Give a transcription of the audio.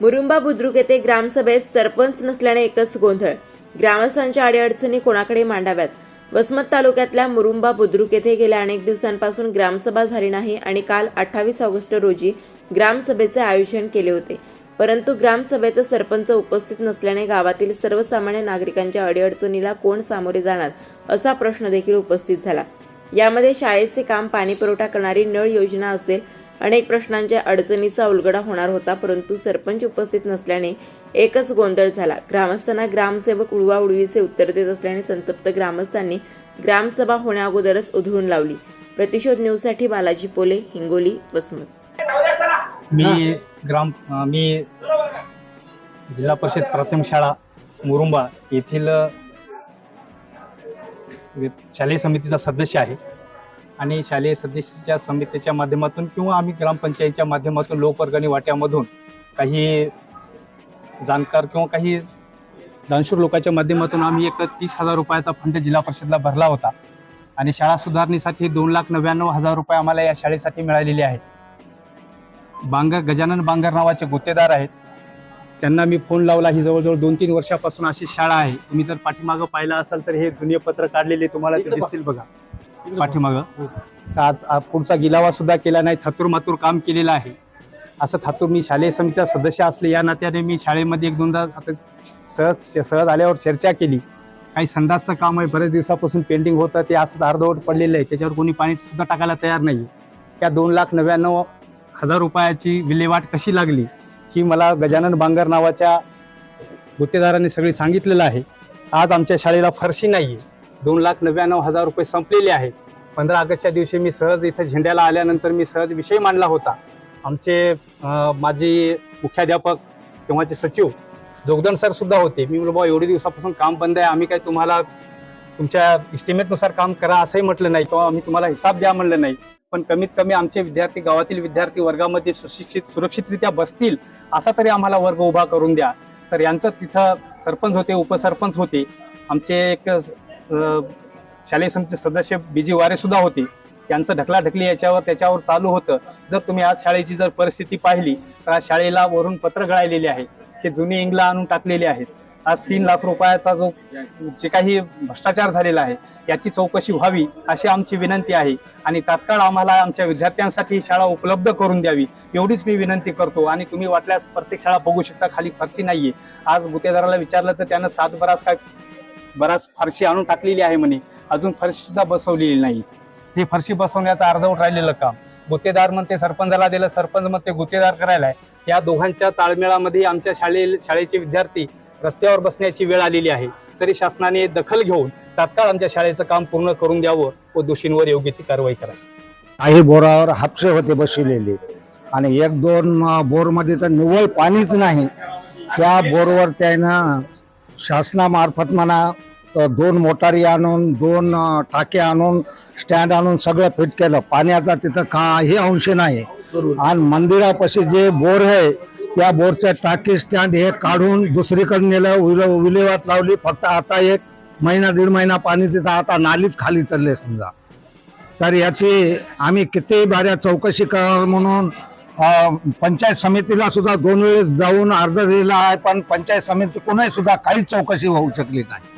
मुरुंबा बुद्रुक येथे ग्रामसभेत सरपंच नसल्याने एकच गोंधळ. ग्रामस्थांच्या अडीअडचणी कोणाकडे मांडाव्यात? वसमत तालुक्यातल्या मुरुंबा बुद्रुक येथे गेल्या अनेक दिवसांपासून ग्रामसभा झाली नाही आणि काल अठ्ठावीस ऑगस्ट रोजी ग्रामसभेचे आयोजन केले होते. परंतु ग्रामसभेचे सरपंच उपस्थित नसल्याने गावातील सर्वसामान्य नागरिकांच्या अडीअडचणीला कोण सामोरे जाणार असा प्रश्न देखील उपस्थित झाला. यामध्ये शाळेचे काम पाणी पुरवठा करणारी नळ योजना असेल अनेक प्रश्नांच्या अडचणीचा उलगडा होणार होता परंतु सरपंच उपस्थित नसल्याने एकच गोंधळ झाला. ग्रामस्थांना ग्रामसेवक उडवाउडवीचे उत्तर देत असल्याने संतप्त ग्रामस्थांनी ग्रामसभा होण्याअगोदरच उधळून लावली. प्रतिशोध न्यूजसाठी बालाजी पोले हिंगोली वसमत. मी ग्राम मी जिल्हा परिषद प्राथमिक शाळा मुरुंबा येथील शालेय समितीचा सदस्य आहे. आणि शालेय सदस्याच्या समितीच्या माध्यमातून किंवा आम्ही ग्रामपंचायतीच्या माध्यमातून लोकवर्गणी वाट्यामधून काही जाणकार किंवा काही दानशूर लोकांच्या माध्यमातून आम्ही एक तीस हजार रुपयाचा फंड जिल्हा परिषदला भरला होता. आणि शाळा सुधारणेसाठी दोन लाख नव्याण्णव हजार रुपये आम्हाला या शाळेसाठी मिळालेले आहेत. बांगर गजानन बांगर नावाचे गुत्तेदार आहेत. त्यांना मी फोन लावला. ही जवळजवळ दोन तीन वर्षापासून अशी शाळा आहे. तुम्ही जर पाठीमागं पाहिलं असाल तर हे जुने पत्र काढलेले तुम्हाला ते दिसतील बघा. पाठीमागं. तर आज पुढचा गिलावा सुद्धा केला नाही. थातूर मातूर काम केलेलं आहे. असं थातूर मी शालेय समितीचा सदस्य असले या नात्याने मी शाळेमध्ये एक दोनदा आता सहज सहज आल्यावर चर्चा केली. काही संडासचं काम आहे. बरेच दिवसापासून पेंडिंग होतं. ते असंच अर्धवट पडलेलं आहे. त्याच्यावर कोणी पाणी सुद्धा टाकायला तयार नाही त्या दोन लाख नव्याण्णव हजार रुपयाची विल्हेवाट कशी लागली ही मला गजानन बांगर नावाच्या गुत्तेदारांनी सगळी सांगितलेलं आहे. आज आमच्या शाळेला फरशी नाही आहे दोन लाख नव्याण्णव हजार रुपये संपलेले आहेत. पंधरा ऑगस्टच्या दिवशी मी सहज इथं झेंड्याला आल्यानंतर मी सहज विषय मांडला होता. आमचे अं, माजी मुख्याध्यापक तेव्हाचे सचिव जोगदन सर सुद्धा होते. मी म्हणलो बाबा एवढे दिवसापासून काम बंद आहे. आम्ही काय तुम्हाला तुमच्या इस्टिमेटनुसार काम करा असंही म्हटलं नाही किंवा आम्ही तुम्हाला हिसाब द्या म्हणलं नाही. पण कमीत कमी आमचे विद्यार्थी गावातील विद्यार्थी वर्गामध्ये सुशिक्षित सुरक्षितरित्या बसतील असा तरी आम्हाला वर्ग उभा करून द्या. तर यांचं तिथं सरपंच होते उपसरपंच होते. आमचे एक शालेय समिती सदस्य बीजी वारे सुद्धा होते. यांचं ढकलाढकली याच्यावर त्याच्यावर चालू होतं. जर तुम्ही आज शाळेची जर परिस्थिती पाहिली तर आज शाळेला वरून पत्र गळालेले आहे. की जुनी इंगला आणून टाकलेले आहेत. आज तीन लाख रुपयाचा जो जे काही भ्रष्टाचार झालेला आहे याची चौकशी व्हावी अशी आमची विनंती आहे. आणि तात्काळ आम्हाला आमच्या विद्यार्थ्यांसाठी शाळा उपलब्ध करून द्यावी एवढीच मी विनंती करतो. आणि तुम्ही वाटल्यास प्रत्येक शाळा बघू शकता खाली फरशी नाहीये. आज गुतेदाराला विचारलं तर त्यानं सात बराच काय बराच फारशी आणून टाकलेली आहे म्हणे. अजून फरशी सुद्धा बसवलेली नाही. हे फरशी बसवण्याचं अर्धवट राहिलेलं काम. गुत्तेदार म्हणते सरपंचाला दिलं सरपंच म्हणते गुत्तेदार करायला आहे या दोघांच्या ताळमेळामध्ये आमच्या शाळे शाळेचे विद्यार्थी रस्त्यावर बसण्याची वेळ आलेली आहे. तरी शासनाने दखल घेऊन तात्काळ आमच्या शाळेचं काम पूर्ण करून द्यावं व दोषींवर योग्य ती कारवाई करावी काही बोरावर हापसे होते बसविलेले आणि एक दोन बोरमध्ये तर निव्वळ पाणीच नाही. त्या बोरवर त्यानं शासनामार्फत म्हणा दोन मोटारी आणून दोन टाके आणून स्टँड आणून सगळं फिट केलं. पाण्याचा तिथं काही अंश नाही. आणि मंदिरापाशी जे बोर आहे त्या बोरच्या टाकी स्टँड हे काढून दुसरीकडे नेलं विले विल्हेवाट लावली. फक्त आता एक महिना दीड महिना पाणी तिथं आता नालीच खाली चालले समजा. तर याची आम्ही किती बाऱ्या चौकशी कर म्हणून पंचायत समितीला सुद्धा दोन वेळेस जाऊन अर्ज दिला आहे पण पंचायत समिती कोणाही सुद्धा काहीच चौकशी होऊ शकली नाही.